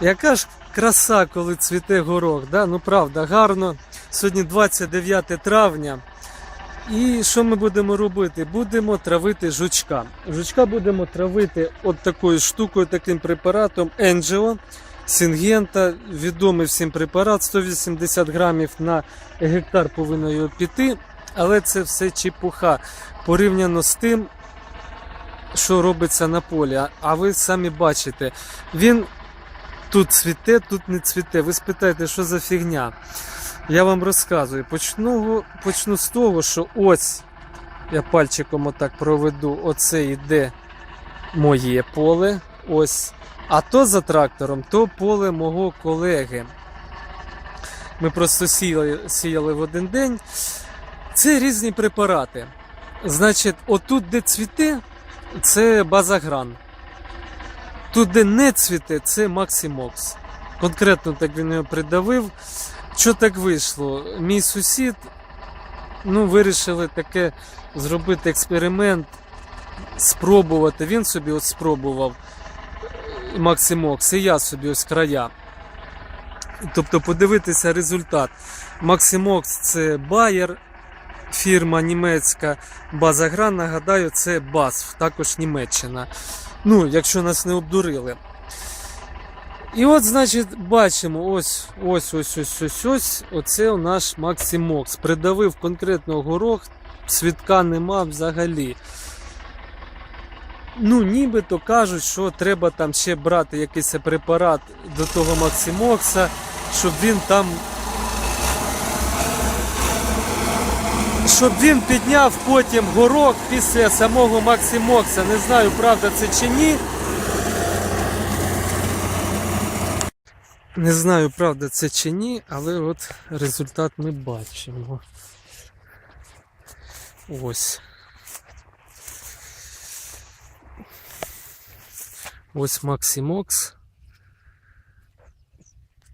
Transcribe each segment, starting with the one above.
Яка ж краса, коли цвіте горох, да? ну правда, гарно. Сьогодні 29 травня. І що ми будемо робити? Будемо травити жучка. Жучка будемо травити от такою штукою, таким препаратом Енджіо Сінгента. Відомий всім препарат, 180 грамів на гектар повинно його піти. Але це все чепуха порівняно з тим, що робиться на полі. А- ви самі бачите, він тут цвіте, тут не цвіте. Ви спитаєте, що за фігня? Я вам розказую. Почну, почну з того, що ось я пальчиком отак проведу, оце йде моє поле. Ось. А то за трактором, то поле мого колеги. Ми просто сіяли, сіяли в один день. Це різні препарати. Значить, отут, де цвіте, це базагран. Тут, де не цвіте, це Максимокс. Конкретно так він його придавив. Що так вийшло? Мій сусід, ну, вирішили таке зробити експеримент, спробувати. Він собі от спробував е, Максимокс, і я собі ось края. Тобто подивитися результат. Максимокс це Bayer, фірма німецька, Базагран, нагадаю, це BASF, також Німеччина. Ну, якщо нас не обдурили. І от, значить, бачимо, ось, ось, ось, ось, ось, ось, оце наш Максимокс. Придавив конкретно горох, свідка нема взагалі. Ну, нібито кажуть, що треба там ще брати якийсь препарат до того Максимокса, щоб він там. Щоб він підняв потім горох після самого Максимокса. Не знаю, правда це чи ні. Не знаю, правда це чи ні, але от результат ми бачимо. Ось. Ось Максимокс.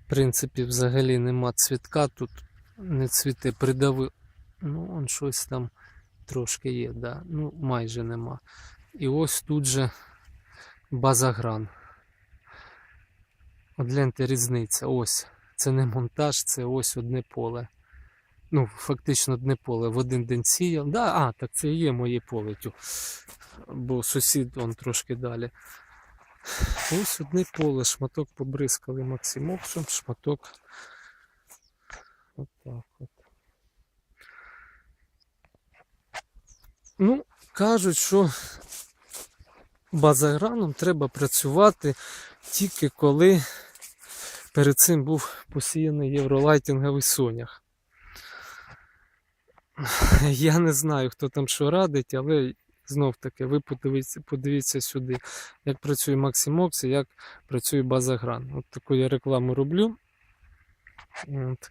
В принципі, взагалі нема цвітка, тут не цвіте, придавив. Ну, он щось там трошки є, да. Ну, майже нема. І ось тут же базагран. От гляньте різниця. Ось. Це не монтаж, це ось одне поле. Ну, фактично одне поле. В один день сіяв. Да, а, так це і є моє поле. Бо сусід он трошки далі. Ось одне поле, шматок побризкали Максимоксом, шматок. Отак от. Ну, кажуть, що базаграном треба працювати тільки коли перед цим був посіяний євролайтинговий сонях. Я не знаю, хто там що радить, але знов таки, ви подивіться, подивіться сюди, як працює Максимокс і як працює базагран. От таку я рекламу роблю. От.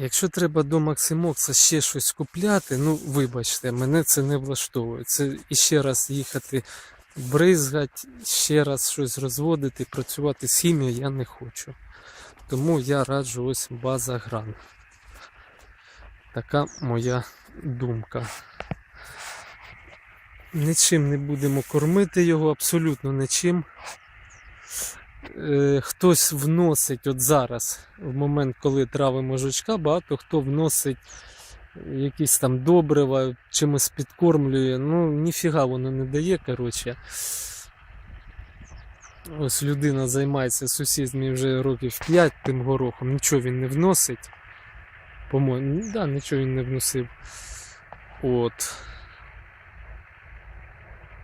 Якщо треба до Максимокса ще щось купляти, ну вибачте, мене це не влаштовує. Це іще раз їхати бризгати, ще раз щось розводити, працювати з хімією я не хочу. Тому я раджу ось база гран. Така моя думка. Нічим не будемо кормити його, абсолютно нічим. Е, Хтось вносить от зараз, в момент, коли травимо жучка, багато хто вносить якісь там добрива, чимось підкормлює. Ну, ніфіга воно не дає, коротше. Ось людина займається сусід мій вже років 5 тим горохом, нічого він не вносить. По-моєму, да, нічого він не вносив. От.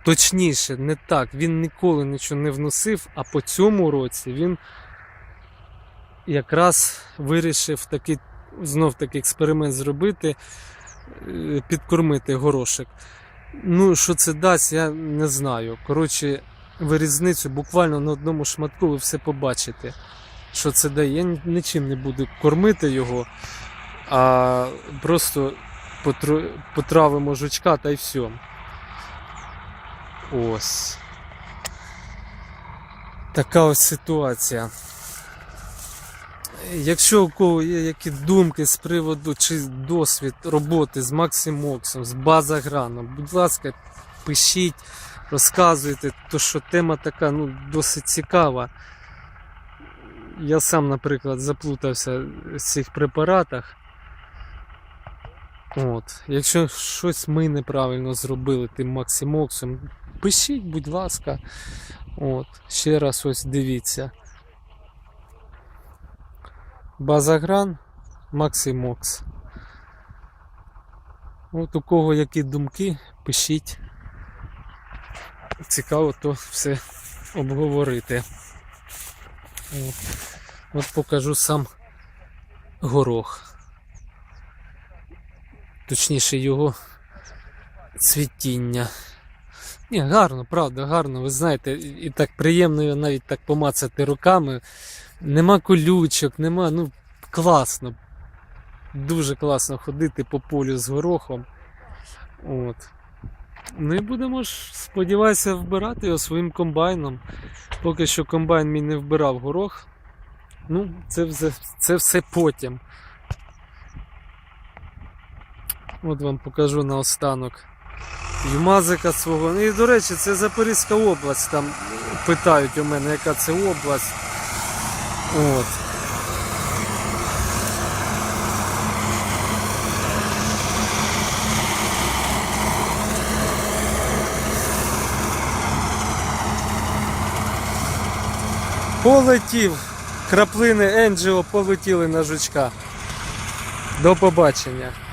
Точніше, не так. Він ніколи нічого не вносив, а по цьому році він якраз вирішив такий знов таки експеримент зробити, е, підкормити горошек. Ну, що це дасть, я не знаю. Коротше, ви різницю буквально на одному шматку ви все побачите, що це дає. Я нічим не буду кормити його, а просто потравимо жучка та й все. Ось. Така ось ситуація. Якщо у кого є які думки з приводу чи досвід роботи з Максимоксом, з базаграном, будь ласка, пишіть, розказуєте, то що тема така ну, досить цікава. Я сам, наприклад, заплутався в цих препаратах. От. Якщо щось ми неправильно зробили тим Максимоксом, пишіть, будь ласка. От. Ще раз ось дивіться. Базагран Максимокс. От у кого які думки, пишіть. Цікаво то все обговорити. От, От покажу сам горох. Точніше його цвітіння. Ні, гарно, правда, гарно. Ви знаєте, і так приємно навіть так помацати руками. Нема колючок, нема, ну класно. Дуже класно ходити по полю з горохом. От. Ну і будемо ж, сподіваюся, вбирати його своїм комбайном. Поки що комбайн мій не вбирав горох. Ну, це все, це все потім. От вам покажу наостанок Юмазика свого. Ну, І, до речі, це Запорізька область. Там питають у мене, яка це область. От. Полетів. Краплини Енджіо полетіли на жучка. До побачення.